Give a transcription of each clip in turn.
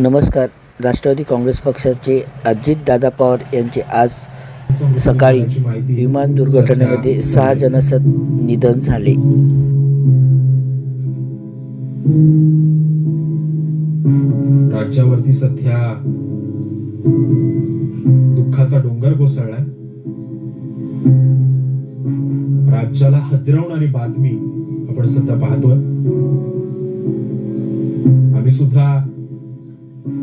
नमस्कार. राष्ट्रवादी काँग्रेस पक्षाचे अजितदादा पवार यांचे आज सकाळी विमान दुर्घटनेमध्ये सहा जणांचं निधन झाले. राज्यावरती सध्या दुःखाचा डोंगर कोसळलाय. राज्याला हदरवणारी बातमी आपण सध्या पाहतोय. आम्ही सुद्धा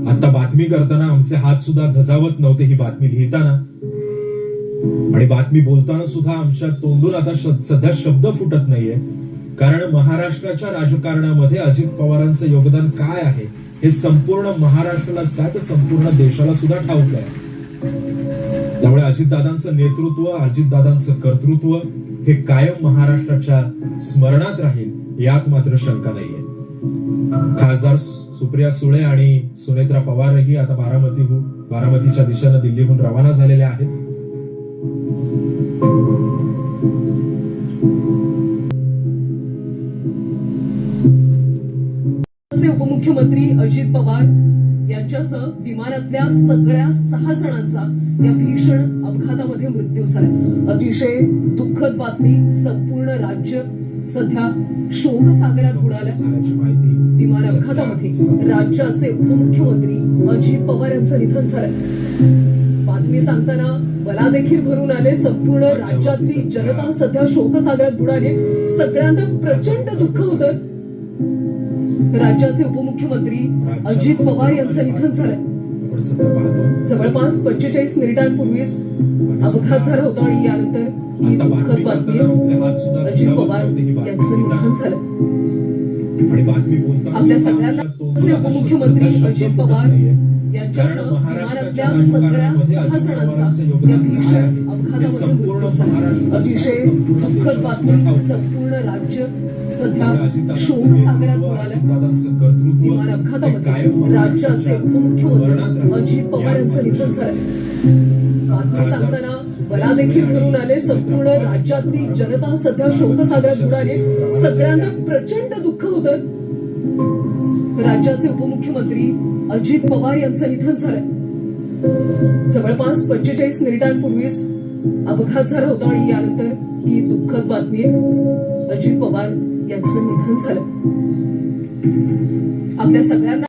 आता बातमी करताना आमचे हात सुद्धा धजावत नव्हते ही बातमी लिहिताना. आणि बातमी बोलताना सुद्धा आमच्या तोंडून आता सध्या शब्द फुटत नाहीये. कारण महाराष्ट्राच्या राजकारणामध्ये अजित पवारांचं योगदान काय आहे? हे संपूर्ण महाराष्ट्रालाच काय? तर संपूर्ण देशाला सुद्धा ठाऊक आहे त्यामुळे अजितदादांचं नेतृत्व अजितदादांचं कर्तृत्व हे कायम महाराष्ट्राच्या स्मरणात राहील यात मात्र शंका नाहीये. खासदार सुप्रिया सुळे आणि सुनेत्रा पवारही आता बारामतीहून बारामतीच्या दिशेनं दिल्लीहून रवाना झालेल्या आहेत. उपमुख्यमंत्री अजित पवार यांच्यासह विमानातल्या सगळ्या सहा जणांचा या भीषण अपघातामध्ये मृत्यू झाला. अतिशय दुःखद बातमी संपूर्ण राज्य सध्या शोकसागरात बुडालं. झाल्याची माहिती विमान अपघातामध्ये राज्याचे उपमुख्यमंत्री अजित पवार यांचं निधन झालं. बातमी सांगताना मला देखील भरून आले संपूर्ण राज्यातली जनता सध्या शोकसागरात बुडाली. सगळ्यांना प्रचंड दुःख होतं. राज्याचे उपमुख्युमंत्री अजित पवार यांचं निधन झालंय सध्या पाहतो जवळपास पंचेचाळीस मिनिटांपूर्वीच अपघात झाला होता आणि यानंतर ही दुःखद बातमी अजित पवार यांचं निधन. झालं आपल्या सगळ्यांना उपमुख्यमंत्री अजित पवार. यांच्यासह विमानातल्या सगळ्या सहा जणांचा या भीषण अपघातामध्ये झाला. अतिशय दुःखद बातमी. संपूर्ण राज्य सध्या बुडालं विमान अपघातामध्ये राज्याचे उपमुख्यमंत्री. अजित पवार यांचं निधन बातमी सांगताना मला देखील भरून आले. संपूर्ण राज्यातली जनता सध्या शोकसागरात बुडाली. सगळ्यांना प्रचंड दुःख होतं. राज्याचे उपमुख्यमंत्री अजित पवार यांचं निधन झालंय. जवळपास पंचेचाळीस मिनिटांपूर्वीच अपघात झाला होता आणि यानंतर ही दुःखद बातमी आहे. अजित पवार यांचं निधन झालं. आपल्या सगळ्यांना